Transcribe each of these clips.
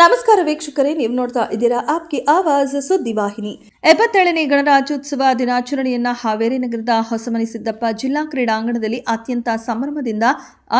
ನಮಸ್ಕಾರ ವೀಕ್ಷಕರೇ, ನೀವು ನೋಡ್ತಾ ಇದ್ದೀರಾ ಆಪ್ಗೆ ಆವಾಜ್ ಸುದ್ದಿವಾಹಿನಿ ಎಪ್ಪತ್ತೇಳನೇ ಗಣರಾಜ್ಯೋತ್ಸವ ದಿನಾಚರಣೆಯನ್ನ ಹಾವೇರಿ ನಗರದ ಹೊಸಮನಿ ಸಿದ್ದಪ್ಪ ಜಿಲ್ಲಾ ಕ್ರೀಡಾಂಗಣದಲ್ಲಿ ಅತ್ಯಂತ ಸಂಭ್ರಮದಿಂದ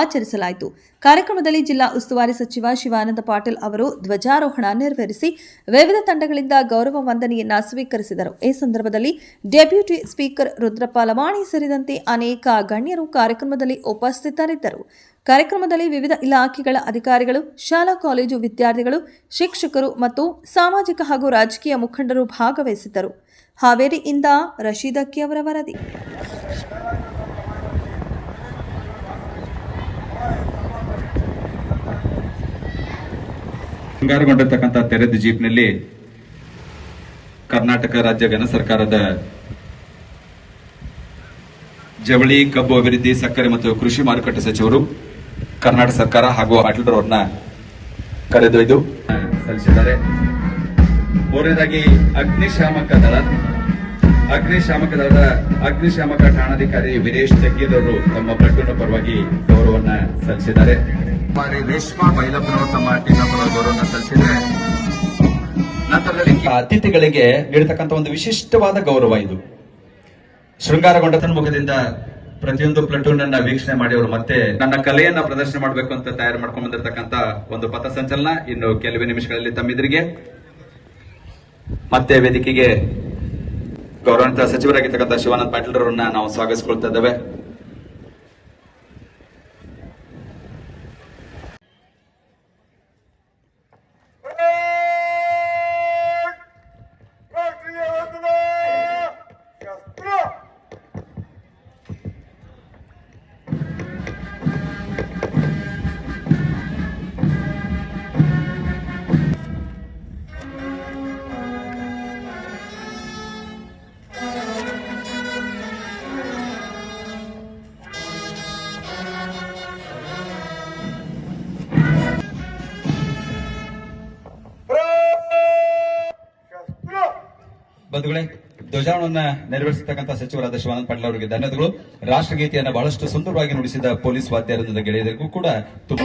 ಆಚರಿಸಲಾಯಿತು. ಕಾರ್ಯಕ್ರಮದಲ್ಲಿ ಜಿಲ್ಲಾ ಉಸ್ತುವಾರಿ ಸಚಿವ ಶಿವಾನಂದ ಪಾಟೀಲ್ ಅವರು ಧ್ವಜಾರೋಹಣ ನೆರವೇರಿಸಿ ವಿವಿಧ ತಂಡಗಳಿಂದ ಗೌರವ ವಂದನೆಯನ್ನ ಸ್ವೀಕರಿಸಿದರು. ಈ ಸಂದರ್ಭದಲ್ಲಿ ಡೆಪ್ಯೂಟಿ ಸ್ಪೀಕರ್ ರುದ್ರಪ್ಪ ಲಮಾಣಿ ಸೇರಿದಂತೆ ಅನೇಕ ಗಣ್ಯರು ಕಾರ್ಯಕ್ರಮದಲ್ಲಿ ಉಪಸ್ಥಿತರಿದ್ದರು. ಕಾರ್ಯಕ್ರಮದಲ್ಲಿ ವಿವಿಧ ಇಲಾಖೆಗಳ ಅಧಿಕಾರಿಗಳು, ಶಾಲಾ, ಕಾಲೇಜು ವಿದ್ಯಾರ್ಥಿಗಳು, ಶಿಕ್ಷಕರು ಮತ್ತು ಸಾಮಾಜಿಕ ಹಾಗೂ ರಾಜಕೀಯ ಮುಖಂಡರು ಭಾಗವಹಿಸಿದ್ದರು. ಹಾವೇರಿಯಿಂದ ರಶೀದಕ್ಕಿ ಅವರ ವರದಿ. ಶೃಂಗಾರಗೊಂಡಿರ್ತಕ್ಕಂಥ ತೆರೆದ ಜೀಪ್ನಲ್ಲಿ ಕರ್ನಾಟಕ ರಾಜ್ಯ ಘನ ಸರ್ಕಾರದ ಜವಳಿ, ಕಬ್ಬು ಅಭಿವೃದ್ಧಿ, ಸಕ್ಕರೆ ಮತ್ತು ಕೃಷಿ ಮಾರುಕಟ್ಟೆ ಸಚಿವರು, ಕರ್ನಾಟಕ ಸರ್ಕಾರ ಹಾಗೂ ಪಾಟೀಲ್ರವ್ರನ್ನ ಕರೆದೊಯ್ದು ಸಲ್ಲಿಸಿದ್ದಾರೆ. ಮೂರನೇದಾಗಿ, ಅಗ್ನಿಶಾಮಕ ದಳ. ಅಗ್ನಿಶಾಮಕ ದಳದ ಅಗ್ನಿಶಾಮಕ ಠಾಣಾಧಿಕಾರಿ ವೀರೇಶ್ ಜಗ್ಗೀರವರು ತಮ್ಮ ಪ್ರಕರಣ ಪರವಾಗಿ ಗೌರವವನ್ನ ಸಲ್ಲಿಸಿದ್ದಾರೆ. ಬಾರಿ ರೇಷ್ಮಾ ಬೈಲಪ್ಪನವರು ತಮ್ಮ ಟೀಮ್ನ ಪರ ಗೌರವವನ್ನು ಸಲ್ಲಿಸಿದ್ರೆ ನಂತರದಲ್ಲಿ ಅತಿಥಿಗಳಿಗೆ ನೀಡತಕ್ಕಂಥ ಒಂದು ವಿಶಿಷ್ಟವಾದ ಗೌರವ ಇದು. ಶೃಂಗಾರಗೊಂಡ ಮುಖದಿಂದ ಪ್ರತಿಯೊಂದು ಪ್ಲಟೂನ್ ಅನ್ನ ವೀಕ್ಷಣೆ ಮಾಡಿ ಅವರು ಮತ್ತೆ ನನ್ನ ಕಲೆಯನ್ನ ಪ್ರದರ್ಶನ ಮಾಡಬೇಕು ಅಂತ ತಯಾರು ಮಾಡ್ಕೊಂಡ್ ಬಂದಿರತಕ್ಕಂತ ಒಂದು ಪಥಸಂಚಲನ ಇನ್ನು ಕೆಲವೇ ನಿಮಿಷಗಳಲ್ಲಿ ತಮ್ಮಿದ್ರಿಗೆ. ಮತ್ತೆ ವೇದಿಕೆಗೆ ಗೌರವಾನ್ವಿತ ಸಚಿವರಾಗಿರ್ತಕ್ಕಂಥ ಶಿವಾನಂದ ಪಾಟೀಲ್ ಅವರನ್ನ ನಾವು ಸ್ವಾಗತಿಸಿಕೊಳ್ತಾ ಇದ್ದೇವೆ. ಬಂಧುಗಳೇ ಧ್ವಜಾರೋಹಣ ನೆರವೇರಿಸತಕ್ಕಂಥ ಸಚಿವರಾದ ಶಿವಾನಂದ ಪಾಟೀಲ್ ಅವರಿಗೆ ಧನ್ಯವಾದಗಳು. ರಾಷ್ಟ್ರಗೀತೆಯನ್ನು ಬಹಳಷ್ಟು ಸುಂದರವಾಗಿ ನುಡಿಸಿದ ಪೊಲೀಸ್ ವಾದ್ಯರಂದ ಗೆಳೆಯರಿಗೂ ಕೂಡ ತುಂಬ